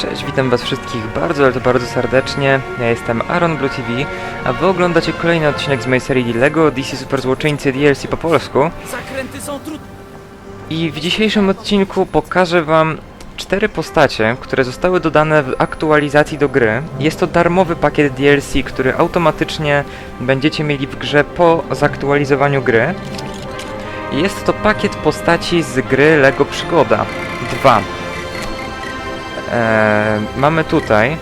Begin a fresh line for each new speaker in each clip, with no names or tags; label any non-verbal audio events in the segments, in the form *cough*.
Cześć, witam was wszystkich bardzo, ale to bardzo serdecznie. Ja jestem Aaron Blue TV, a wy oglądacie kolejny odcinek z mojej serii LEGO DC Super Złoczyńcy DLC po polsku.
Zakręty są trudne.
I w dzisiejszym odcinku pokażę wam cztery postacie, które zostały dodane w aktualizacji do gry. Jest to darmowy pakiet DLC, który automatycznie będziecie mieli w grze po zaktualizowaniu gry. Jest to pakiet postaci z gry LEGO Przygoda 2. Eee, mamy tutaj.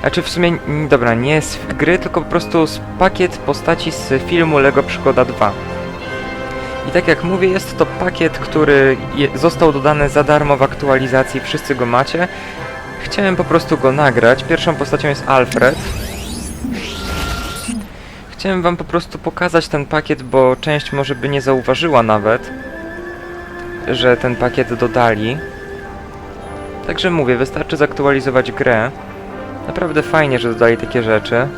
Znaczy w sumie, dobra, nie z gry, tylko po prostu z pakiet postaci z filmu LEGO Przygoda 2. I tak jak mówię, jest to pakiet, który je, został dodany za darmo w aktualizacji, wszyscy go macie. Chciałem po prostu go nagrać. Pierwszą postacią jest Alfred. Chciałem wam po prostu pokazać ten pakiet, bo część może by nie zauważyła nawet, że ten pakiet dodali. Także mówię, wystarczy zaktualizować grę. Naprawdę fajnie, że dodali takie rzeczy.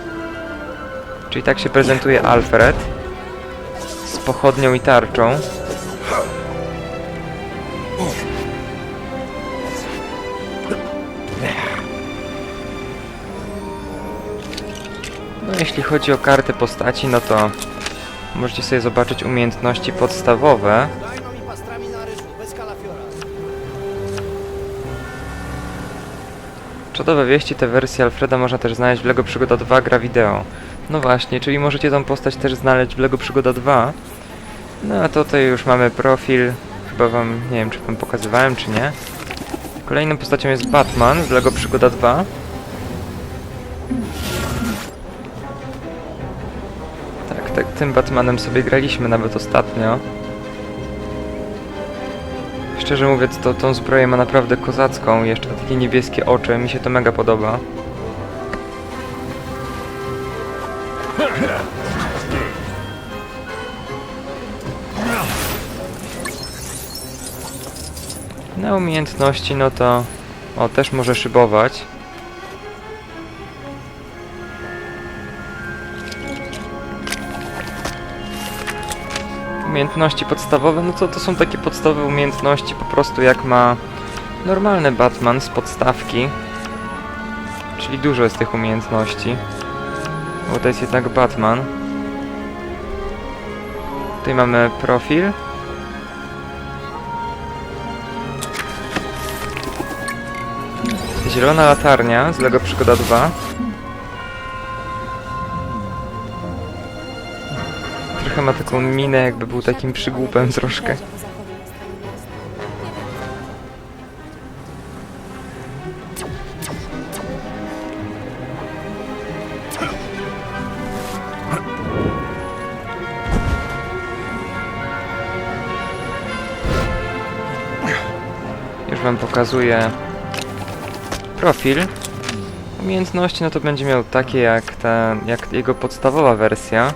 Czyli tak się prezentuje Alfred z pochodnią i tarczą. No jeśli chodzi o karty postaci, no to możecie sobie zobaczyć umiejętności podstawowe. Czadowe wieści, te wersje Alfreda można też znaleźć w LEGO Przygoda 2 gra wideo. No właśnie, czyli możecie tą postać też znaleźć w LEGO Przygoda 2. No a tutaj już mamy profil. Chyba wam, nie wiem czy wam pokazywałem czy nie. Kolejną postacią jest Batman z LEGO Przygoda 2. Tak, tak, tym Batmanem sobie graliśmy nawet ostatnio. Szczerze mówiąc, to tą zbroję ma naprawdę kozacką, jeszcze takie niebieskie oczy, mi się to mega podoba. Na umiejętności, no to... O, też może szybować. Umiejętności podstawowe, no to to są takie podstawowe umiejętności po prostu jak ma normalny Batman z podstawki. Czyli dużo jest tych umiejętności. Bo to jest jednak Batman. Tutaj mamy profil. Zielona latarnia z Lego Przygoda 2. Trochę ma taką minę, jakby był takim przygłupem troszkę. Już wam pokazuję profil. Umiejętności no to będzie miał takie jak ta, jak jego podstawowa wersja.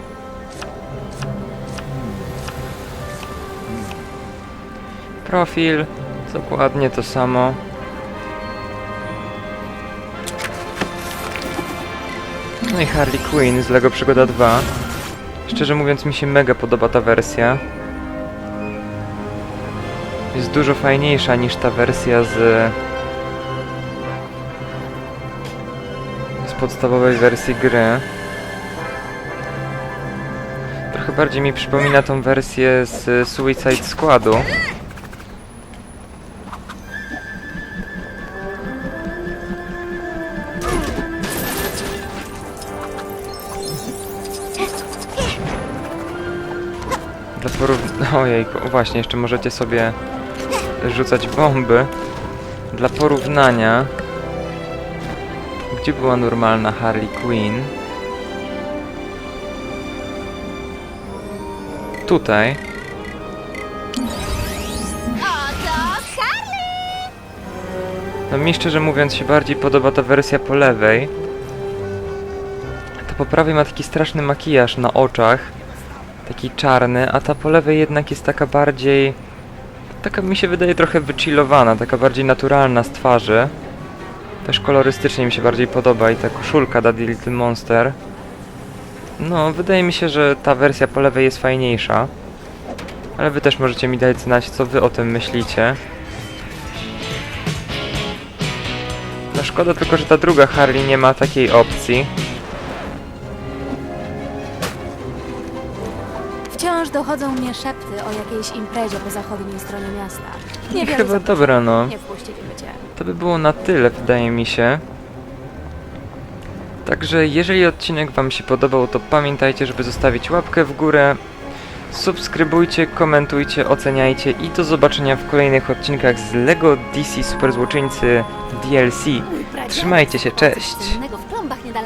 Profil, dokładnie to samo. No i Harley Quinn z LEGO Przygoda 2. Szczerze mówiąc mi się mega podoba ta wersja. Jest dużo fajniejsza niż ta wersja z... z podstawowej wersji gry. Trochę bardziej mi przypomina tą wersję z Suicide Squadu. Dla *laughs* porów... Ojejku, właśnie, jeszcze możecie sobie rzucać bomby. Dla porównania... Gdzie była normalna Harley Quinn? Tutaj. No mi szczerze mówiąc się bardziej podoba ta wersja po lewej. Ta po prawej ma taki straszny makijaż na oczach. Taki czarny, a ta po lewej jednak jest taka bardziej... Taka mi się wydaje trochę wychillowana, taka bardziej naturalna z twarzy. Też kolorystycznie mi się bardziej podoba i ta koszulka Daddy Little Monster. No, wydaje mi się, że ta wersja po lewej jest fajniejsza. Ale wy też możecie mi dać znać, co wy o tym myślicie. No szkoda tylko, że ta druga Harley nie ma takiej opcji.
Wciąż dochodzą mnie szepty o jakiejś imprezie po zachodniej stronie miasta.
I
Niewielu
chyba dobra, no.
Nie wpuściliby cię.
To by było na tyle, wydaje mi się. Także jeżeli odcinek Wam się podobał, to pamiętajcie, żeby zostawić łapkę w górę. Subskrybujcie, komentujcie, oceniajcie i do zobaczenia w kolejnych odcinkach z LEGO DC Super Złoczyńcy DLC.
Mój pradziadek
Trzymajcie się, cześć.
cennego w plombach